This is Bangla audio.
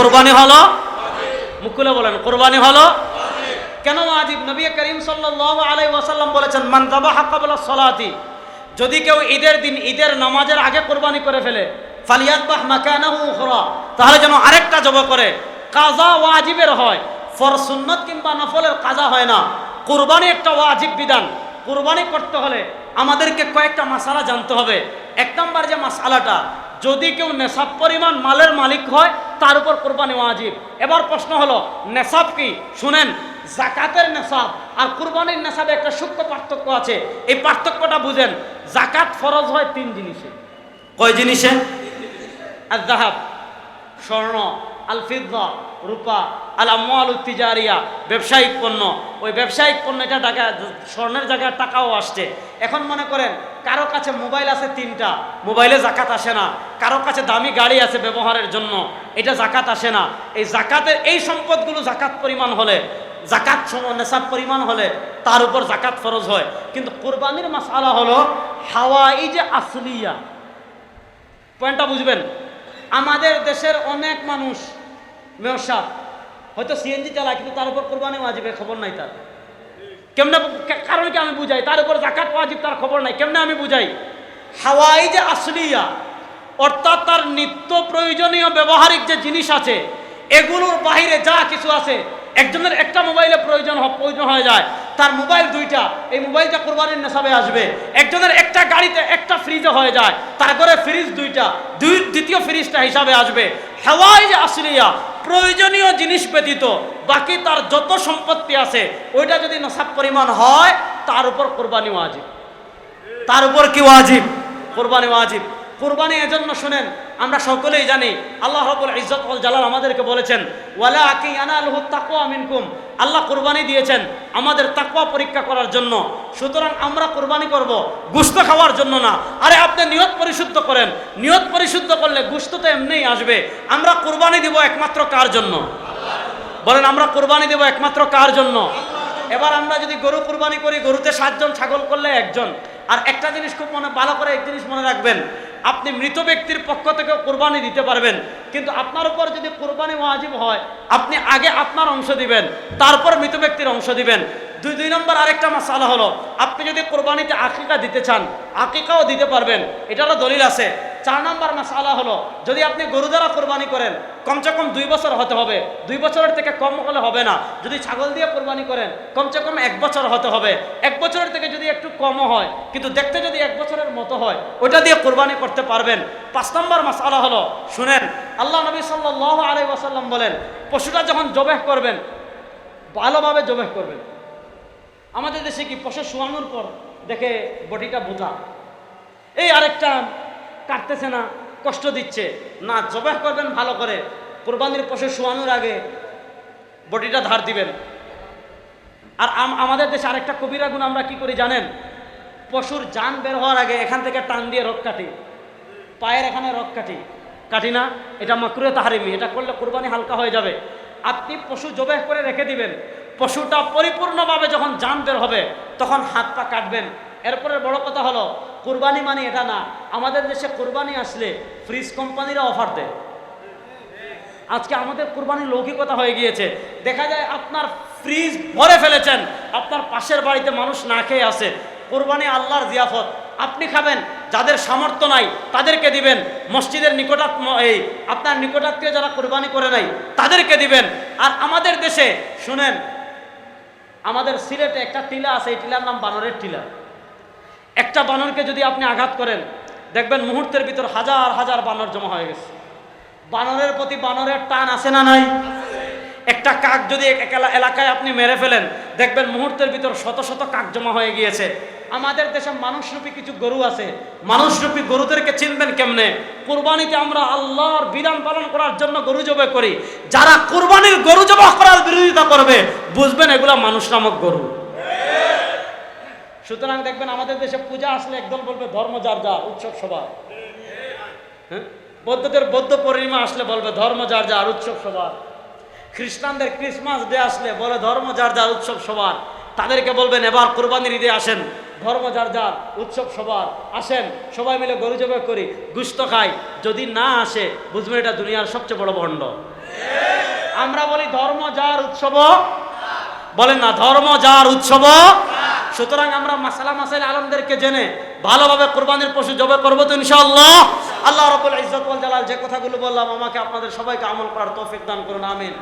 কোরবানি হলো? মুকুলে বলেন, কোরবানি হলো? কেন ওয়াজিব? নবী করিম সাল্লাল্লাহু আলাইহি ওয়াসাল্লাম বলেছেন, মান যাবাহা ক্বাবলা সলাতি যদি কেউ ঈদের দিন, ঈদের নামাজের আগে কোরবানি করে ফেলে ফালিয়াতবাহ মাকানাহু উখরা তাহলে যেন আরেকটা করে। কাজা ওয়াজিবের হয় ফর সুন্নত কিংবা নফলের কাজা হয় না। কোরবানি একটা ওয়াজিব বিধান। কোরবানি করতে হলে আমাদেরকে কয়েকটা মাসালা জানতে হবে। এক নম্বর যে মাসালাটা যদি কেউ নেশাব পরিমাণ মালের মালিক হয় তার উপর কোরবানি ওয়াজিব। এবার প্রশ্ন হলো নেশাব কি? শুনেন জাকাতের নেশাব আর কোরবানির নেশাবে একটা সূক্ষ্ম পার্থক্য আছে। এই পার্থক্যটা বুঝেন জাকাত ফরজ হয় তিন জিনিসে। কয় জিনিসে? আর জাহাব স্বর্ণ আলফিদ্দা রূপা আল তিজারিয়া, ব্যবসায়িক পণ্য। ওই ব্যবসায়িক পণ্য এটা টাকা, স্বর্ণের জায়গায় টাকাও আসছে। এখন মনে করেন, কারও কাছে মোবাইল আছে তিনটা, মোবাইলে জাকাত আসে না। কারও কাছে দামি গাড়ি আছে ব্যবহারের জন্য, এটা জাকাত আসে না। এই জাকাতের, এই সম্পদগুলো জাকাত পরিমাণ হলে, জাকাত নেশাব পরিমাণ হলে, তার উপর জাকাত ফরজ হয়। কিন্তু কোরবানির মাসালা হলো হাওয়াই যে আসলিয়া। পয়েন্টটা বুঝবেন? আমাদের দেশের অনেক মানুষ সাহেব হয়তো সিএনজি চালায়, কিন্তু তার উপর কোরবানি ওয়াজিবের খবর নাই তার। কেমনে কারণ কি আমি বুঝাই? তার উপর জাকাত ওয়াজিব, তার খবর নাই। কেমনে আমি বুঝাই? হাওয়াই যে আসলিয়া, অর্থাৎ তার নিত্য প্রয়োজনীয় ব্যবহারিক যে জিনিস আছে, এগুলোর বাহিরে যা কিছু আছে, একজনের একটা মোবাইলে প্রয়োজন প্রয়োজন হয়ে যায়। তার মোবাইল দুইটা, এই মোবাইলটা কোরবানির নেশাবে আসবে। একজনের একটা গাড়িতে একটা ফ্রিজে হয়ে যায়। তারপরে ফ্রিজ দুইটা, দুই দ্বিতীয় ফ্রিজটা হিসাবে আসবে। হাওয়াই যে আসলিয়া প্রয়োজনীয় জিনিস ব্যতীত বাকি তার যত সম্পত্তি আছে, ওইটা যদি নসাব পরিমাণ হয়, তার উপর কোরবানি ওয়াজিব তার উপর কি ওয়াজিব? কোরবানি ওয়াজিব কোরবানি এজন্য শুনেন, আমরা সকলেই জানি, আল্লাহ রবুল ওয়াল জালাল আমাদেরকে বলেছেন ওয়ালা আকি আনা আলহু তাকওয়া মিনকুম। আল্লাহ কোরবানি দিয়েছেন আমাদের তাকুয়া পরীক্ষা করার জন্য। সুতরাং আমরা কোরবানি করব গুস্ত খাওয়ার জন্য না। আরে আপনি নিয়ত পরিশুদ্ধ করেন। নিয়ত পরিশুদ্ধ করলে গুস্ত তো এমনিই আসবে। আমরা কোরবানি দিব একমাত্র কার জন্য? বলেন, আমরা কোরবানি দেব একমাত্র কার জন্য? এবার আমরা যদি গরু কোরবানি করি, গরুতে সাতজন ছাগল করলে একজন। আর একটা জিনিস খুব মনে, ভালো করে এক জিনিস মনে রাখবেন। আপনি মৃত ব্যক্তির পক্ষ থেকে কোরবানি দিতে পারবেন। কিন্তু আপনার উপর যদি কোরবানি ওয়াজিব হয়, আপনি আগে আপনার অংশ দিবেন, তারপর মৃত ব্যক্তির অংশ দিবেন। দুই দুই নম্বর আরেকটা মশালা হলো, আপনি যদি কোরবানিতে আকিকা দিতে চান, আকিকাও দিতে পারবেন। এটা হলো দলিল আছে। চার নম্বর মশালা হলো, যদি আপনি গরু দ্বারা কোরবানি করেন, কমসে কম দুই বছর হতে হবে। দুই বছরের থেকে কম হলে হবে না। যদি ছাগল দিয়ে কোরবানি করেন, কমসে কম এক বছর হতে হবে। এক বছরের থেকে যদি একটু কমও হয়, কিন্তু দেখতে যদি এক বছরের মতো হয়, ওইটা দিয়ে কোরবানি করতে পারবেন। পাঁচ নম্বর মশালা হলো, শুনেন, আল্লাহ নবী সাল্লাহ আলাই ওয়াসাল্লাম বলেন পশুটা যখন জবেহ করবেন, ভালোভাবে জবেহ করবেন। আমাদের দেশে কি পশু শোয়ানোর পর দেখে বডিটা বোঝা? এই আরেকটা কাটতেছে না, কষ্ট দিচ্ছে। না, জবাহ করবেন ভালো করে। কোরবানির পশু শোয়ানোর আগে বডিটা ধার দিবেন। আর আম- আমাদের দেশে আরেকটা কবিরা গুণ আমরা কি করি জানেন? পশুর যান বের হওয়ার আগে এখান থেকে টান দিয়ে রক কাটি। পায়ের এখানে রক কাটি। কাটি না, এটা মাকরুয়ে তাহারিমি, এটা করলে কোরবানি হালকা হয়ে যাবে। আপনি পশু জবেহ করে রেখে দিবেন। পশুটা পরিপূর্ণভাবে যখন জান বের হবে, তখন হাত পা কাটবেন। এরপরে বড় কথা হলো, কোরবানি মানে এটা না, আমাদের দেশে কোরবানি আসলে ফ্রিজ কোম্পানিরা অফার দেয়। আজকে আমাদের কোরবানির লৌকিকতা হয়ে গিয়েছে। দেখা যায় আপনার ফ্রিজ ভরে ফেলেছেন, আপনার পাশের বাড়িতে মানুষ না খেয়ে আসে কোরবানি আল্লাহর জিয়াফত। আপনি খাবেন, যাদের সামর্থ্য নাই, তাদেরকে দিবেন। মসজিদের নিকটাত্ম এই, আপনার নিকটাত্মীয় যারা কোরবানি করে নাই, তাদেরকে দিবেন। আর আমাদের দেশে, শুনেন, আমাদের সিলেটে একটা টিলা আছে, এই টিলার নাম বানরের টিলা। একটা বানরকে যদি আপনি আঘাত করেন, দেখবেন মুহূর্তের ভিতর হাজার হাজার বানর জমা হয়ে গেছে। বানরের প্রতি বানরের টান আছে না নাই? একটা কাক যদি এলাকায় আপনি মেরে ফেলেন, দেখবেন মুহূর্তের ভিতর শত শত কাক জমা হয়ে গিয়েছে। আমাদের দেশে মানুষরূপী কিছু গরু আছে। মানুষরূপী গরুদেরকে চিনবেন কেমনে? কুরবানিতে আমরা আল্লাহর বিধান পালন করার জন্য গরু জবে করি। যারা কোরবানির গরু জবাহ করার বিরোধিতা করবে, বুঝবেন এগুলা মানুষ নামক গরু। সুতরাং দেখবেন আমাদের দেশে পূজা আসলে একদল বলবে ধর্ম যার যার, উৎসব সবার। হ্যাঁ? বৌদ্ধদের বৌদ্ধ পূর্ণিমা আসলে বলবে ধর্ম যার যার, উৎসব সবার। খ্রিস্টানদের ক্রিসমাস ডে আসলে বলে ধর্ম যার যার, উৎসব সবার। তাদেরকে বলবেন, এবার কোরবানির ঈদে আসেন। ধর্ম যার যার, উৎসব সবার। আসেন, সবাই মিলে গরু জবাই করি, গুস্ত খাই। যদি না আসে, বুঝবেন এটা দুনিয়ার সবচেয়ে বড় ভণ্ড। আমরা বলি ধর্ম যার, উৎসব। বলেন না, ধর্ম যার, উৎসব সুতরাং আমরা মাসালা মাসাইল আলমদেরকে জেনে ভালোভাবে কোরবানির পশু জবে করব তো ইনশাআল্লাহ। আল্লাহ রবুল ইজতাল জালাল যে কথাগুলো বললাম, আমাকে আপনাদের সবাইকে আমল করার তৌফিক দান করুন, আমিন।